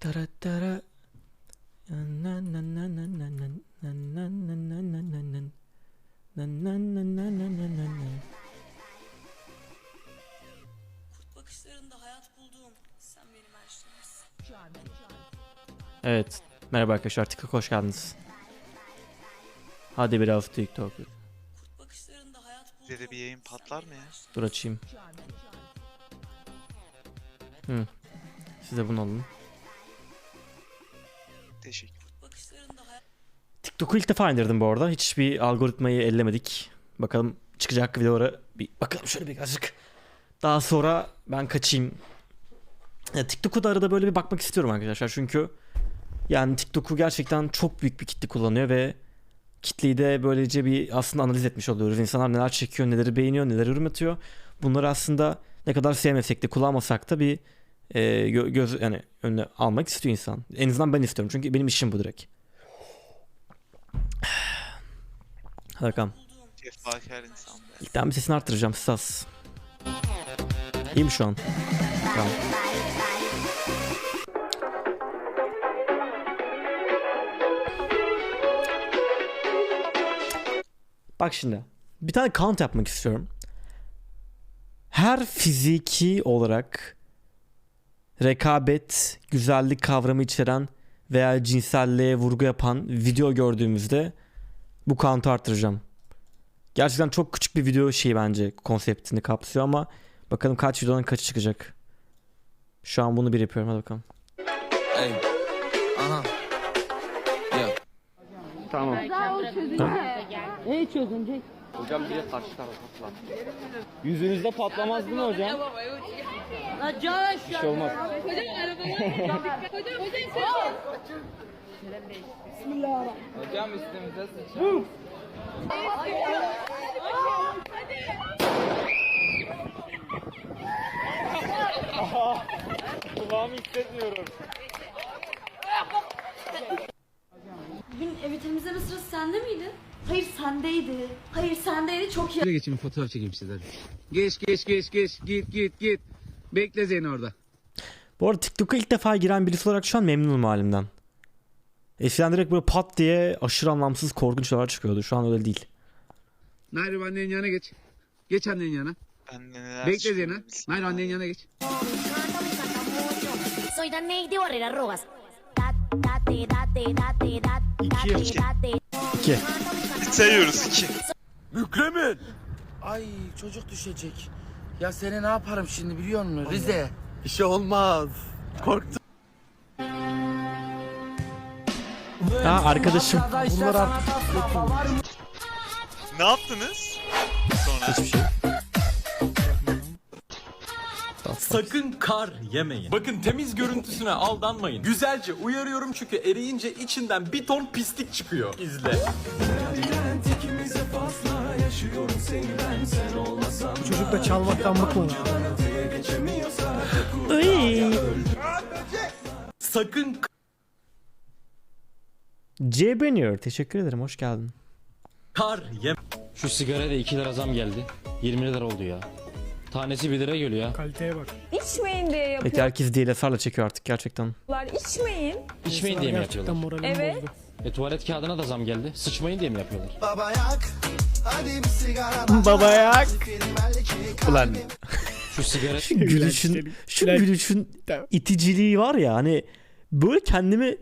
Tarattara Kurt bakışlarında hayat buldum. Sen benim her şeyimsin. Evet. Merhaba arkadaşlar. TikTok hoş geldiniz. Hadi biraz TikTok. Kurt bakışlarında hayat buldum. Dedi bir yayın patlar mı ya? Dur açayım. Hı. Size bunu alın. Teşekkür. TikTok'u ilk defa indirdim bu arada. Hiçbir algoritmayı ellemedik. Bakalım çıkacak videolara bir bakalım şöyle birazcık. Daha sonra ben kaçayım. Ya, TikTok'u da arada böyle bir bakmak istiyorum arkadaşlar. Çünkü yani TikTok'u gerçekten çok büyük bir kitle kullanıyor ve kitleyi de böylece bir aslında analiz etmiş oluyoruz. İnsanlar neler çekiyor, neleri beğeniyor, neler yorum atıyor. Bunları aslında ne kadar sevmesek de kullanmasak da bir e, gö- göz yani önüne almak istiyor insan. En azından ben istiyorum çünkü benim işim bu direkt. Bulduğum Cefakar insan be. İlkten bir sesini arttıracağım sas. İyi mi şu an? Tamam. Bak şimdi. Bir tane count yapmak istiyorum. Her fiziki olarak rekabet, güzellik kavramı içeren veya cinselliğe vurgu yapan video gördüğümüzde bu count'u arttıracağım. Gerçekten çok küçük bir video şeyi bence konseptini kapsıyor ama bakalım kaç videodan kaçı çıkacak. Şu an bunu bir yapıyorum hadi bakalım. Ey. Aha. Ya. Tamam. Ne çözümcek? Hocam bir de karşı tarafa patlat. Yüzünüzde patlamaz değil mi hocam? La Caş Bir şey olmaz. Hocam üstümüze sıçrar. Kulağımı hissetmiyorum. Bugün evi temizleme sırası sende miydi? Hayır sendeydi. Hayır sendeydi çok iyi. Şuraya geçin fotoğraf çekeyim sizler. Geç geç geç geç git git git. Bekle Zeyno orada. Bu arada TikTok'a ilk defa giren birisi olarak şu an memnunum halimden. Eskiden direkt böyle pat diye aşırı anlamsız korkunç şeyler çıkıyordu. Şu an öyle değil. Nair annenin yanına geç. Geç annenin yanına. Neler Bekle çıkıyor Zeyno. bilsin. Annenin yanına geç. Soy tan de barrer arrogas. Dat, date, date, date, dat, İki. date, İki. date. İki. Sayıyoruz iki. Mükremin. Ay çocuk düşecek. Ya seni ne yaparım şimdi biliyor musun Rize? Bir şey olmaz. Korktum. Ha arkadaşım. Bunlar artık Ne yaptınız? Sonra hiçbir şey. Sakın kar yemeyin. Bakın temiz görüntüsüne aldanmayın. Güzelce uyarıyorum çünkü eriyince içinden bir ton pislik çıkıyor. İzle. Çocuk da çalmaktan bıkmadı. Sakın C Beniyor. Teşekkür ederim. Hoş geldin. kar yeme. Şu sigaraya da 2 lira zam geldi. 20 lira oldu ya. Tanesi 1 lira geliyor ya. Kaliteye bak. İçmeyin diye Peki herkes DLSR'la çekiyor artık gerçekten. yapıyorlar. İçmeyin. İçmeyin diye mi Gerçekten yapıyorlar? Evet. bozdu. E tuvalet kağıdına da zam geldi. Sıçmayın diye mi yapıyorlar? Baba yak. Ulan. Şu sigara şu gülüşün şu gülüşün iticiliği var ya hani böyle kendimi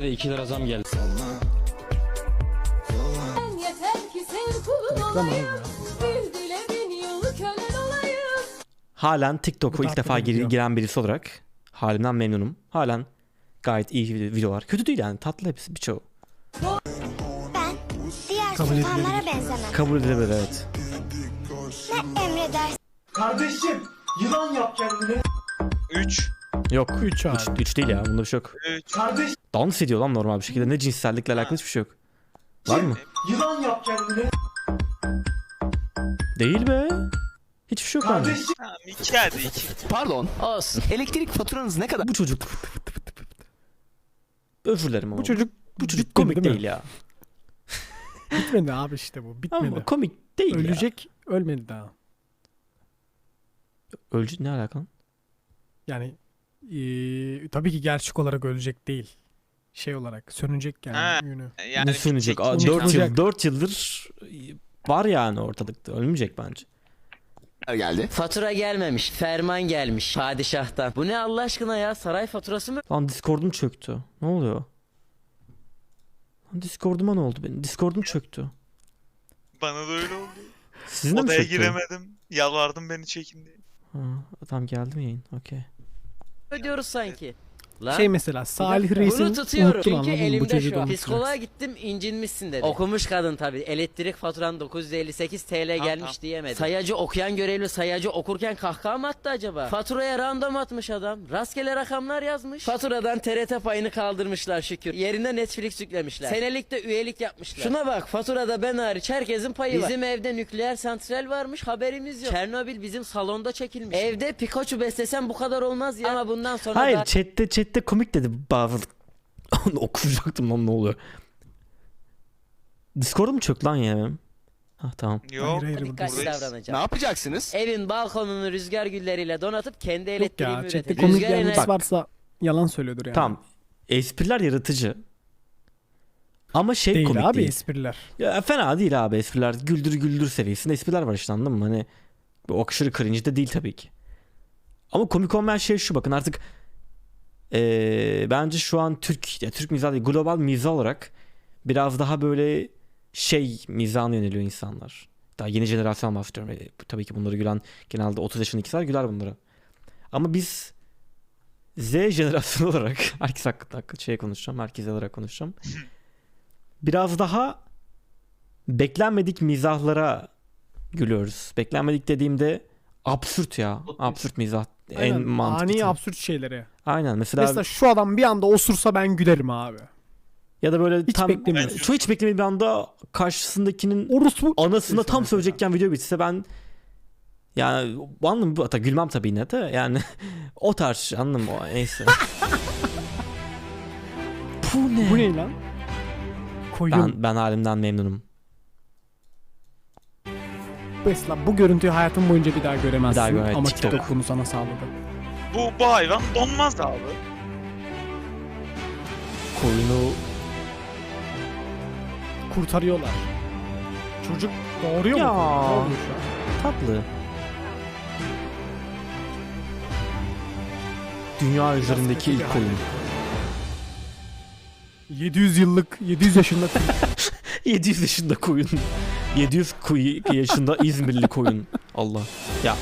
2 lira zam geldi. Halen TikTok'u Bu ilk defa gir- giren birisi olarak halimden memnunum. Halen gayet iyi vid- videolar. Kötü değil yani tatlı hepsi birçoğu. Kabul sultanlara benzemem. Kabul edilebilir evet. Ne emredersin? Kardeşim yılan yap kendini. 3. Yok 3 abi. 3 değil ya bunda bir şey yok. 3. Kardeş Dans ediyor lan normal bir şekilde. Ne cinsellikle alakalı hiçbir şey yok. Var mı? yılan yap kendini. Değil be. Hiçbir şey yok bende. Kardeşim. Tamam 2 hadi 2. Pardon. Az. Elektrik faturanız ne kadar? Bu çocuk. Özür dilerim ama. Bu çocuk bu çocuk komik değil mi? değil ya. Bitmedi abi işte bu. Bitmedi. Ama komik değil ya. Ölecek ölmedi daha. Ölecek ne alaka lan? Yani Ee, tabii ki gerçek olarak ölecek değil. Şey olarak sönecek yani Ha. günü. Yani ne sönecek? Unutulacak. 4 yıl 4 yıldır var yani ortalıkta. Ölmeyecek bence. geldi. Fatura gelmemiş. Ferman gelmiş padişahtan. Bu ne Allah aşkına ya? Saray faturası mı? Lan Discord'um çöktü. Ne oluyor? Discord'uma ne oldu benim? Discord'um çöktü. Bana da öyle oldu. Sizin de mi Odaya çöktü? giremedim. Yalvardım beni çekin diye. Ha, tamam geldi mi yayın? Okey. Ödüyoruz sanki. Lan. Şey mesela Salih Bunu Reis'in tutuyorum. unuttun Çünkü anladın mı? Bu elimde çocuğu şu da an. unutacaksın. Psikoloğa gittim incinmişsin dedi. Okumuş kadın tabii. Elektrik faturan 958 TL gelmiş tamam. diyemedi. Sayacı okuyan görevli sayacı okurken kahkaha mı attı acaba? Faturaya random atmış adam. Rastgele rakamlar yazmış. Faturadan TRT payını kaldırmışlar şükür. Yerine Netflix yüklemişler. Senelik de üyelik yapmışlar. Şuna bak faturada ben hariç herkesin payı var. Bizim evde nükleer santral varmış haberimiz yok. Çernobil bizim salonda çekilmiş. Evde Pikachu beslesem bu kadar olmaz ya. Ama bundan sonra Hayır daha- chatte chatte komik dedi bazı. Onu okuyacaktım lan ne oluyor. Discord'um çöktü lan ya benim. Ha tamam. Yok. Hayır, hayır, dikkatli buradayız. davranacağım. yapacaksınız? Evin balkonunu rüzgar gülleriyle donatıp kendi Yok elektriğimi ya chatte üreteceğim. komik Rüzgar enerjisi varsa yalan söylüyordur yani. Tamam. Espriler yaratıcı. Ama şey Değil komik abi değil. espriler. Ya fena değil abi espriler. Güldür güldür seviyesinde espriler var işte anladın mı? Hani bu aşırı cringe de değil tabii ki. Ama komik olmayan şey şu bakın artık eee, bence şu an Türk ya Türk mizahı değil global mizah olarak biraz daha böyle şey mizahına yöneliyor insanlar. Daha yeni jenerasyon bahsediyorum. E, tabii ki bunları gülen genelde 30 yaşındakiler güler bunlara. Ama biz Z jenerasyonu olarak herkes hakkında şey konuşacağım. Herkes olarak konuşacağım. Biraz daha beklenmedik mizahlara gülüyoruz. Beklenmedik dediğimde absürt ya. Absürt mizah. En Aynen, mantıklı. Ani absürt şeyleri. Aynen mesela, Mesela şu adam bir anda osursa ben gülerim abi. ya da böyle Hiç tam beklemiyorum. Şu hiç beklemediğim bir anda karşısındakinin Orospu. anasına tam Mesela. söyleyecekken video bitse ben yani anladın mı? Hatta gülmem tabii yine de yani o tarz anladın mı? O- Neyse. Bu ne? Bu ne lan? Koyun. Ben, ben halimden memnunum. Mesela bu görüntüyü hayatın boyunca bir daha göremezsin. Bir daha göre- Ama TikTok. TikTok bunu sana sağladı. Bu, bu hayvan donmaz abi. Koyunu Kurtarıyorlar. Çocuk doğuruyor Ya. mu? Ne oluyor şu an? tatlı. Dünya üzerindeki ilk koyun. 700 yıllık, 700 yaşında 700 yaşında koyun. 700 koyu yaşında İzmirli koyun. Allah. Ya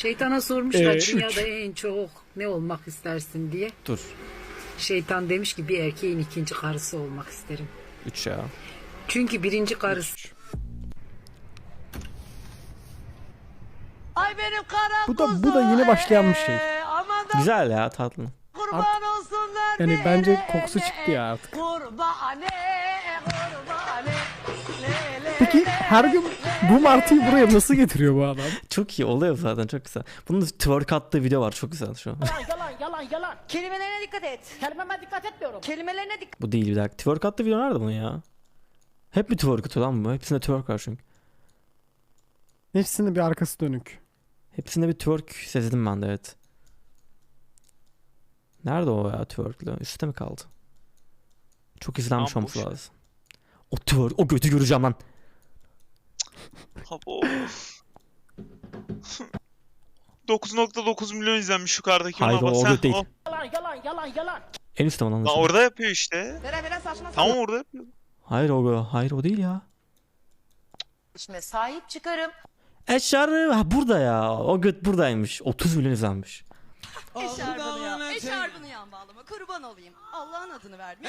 Şeytana sormuşlar Ee, dünyada üç. en çok ne olmak istersin diye. dur. Şeytan demiş ki bir erkeğin ikinci karısı olmak isterim. 3 ya. Çünkü birinci karısı Ay benim kara Bu da bu da yeni başlayan bir şey. Aman da Güzel ya tatlı. kurban olsunlar Yani bence kokusu çıktı ya artık. Kurbane. Peki her gün bu martıyı buraya nasıl getiriyor bu adam? Çok iyi oluyor zaten çok güzel. Bunun twerk attığı video var çok güzel şu an. Yalan yalan yalan. Kelimelerine dikkat et. Kelimeme dikkat etmiyorum. Kelimelerine dikkat bu değil bir dakika. Twerk attığı video nerede bunun ya? Hep bir twerk atıyor lan bu. Hepsinde twerk var çünkü. Hepsinin bir arkası dönük. Hepsinde bir twerk sezdim ben de evet. Nerede o ya twerk'lü? Üstte mi kaldı? Çok izlenmiş Tam olması boş. lazım. O twerk, o götü göreceğim lan. Abo. 9.9 milyon izlenmiş yukarıdaki Hayır, ona bak. o Sen- göt değil. o- Yalan yalan yalan yalan. En üstte mi lan? Lan orada yapıyor işte. Vere vere saçma Tamam orada yapıyor. Hayır o, hayır o değil ya. saçma. Sahip çıkarım. Eşarı ha burada ya. O göt buradaymış. 30 milyon izlenmiş. Eşarbını yan. Eşarbını yan bağlama. Kurban olayım. Allah'ın adını verdim.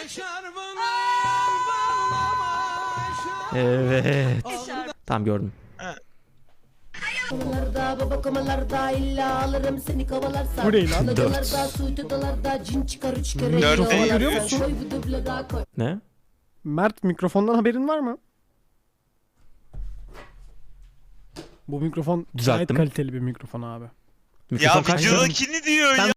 Evet. Eşarbını. Tamam gördüm. Kovalarda baba kovalarda illa alırım seni kovalarsa. Bu ne lan? Localarda suyutudalarda cin çıkar üç kere. Dört. Kovalarsa Görüyor musun? Koy bu dublaga koy. Ne? Mert mikrofondan haberin var mı? Bu mikrofon gayet Düzelttim. kaliteli bir mikrofon abi. Mikrofon Ya kaç? videodakini diyor ya.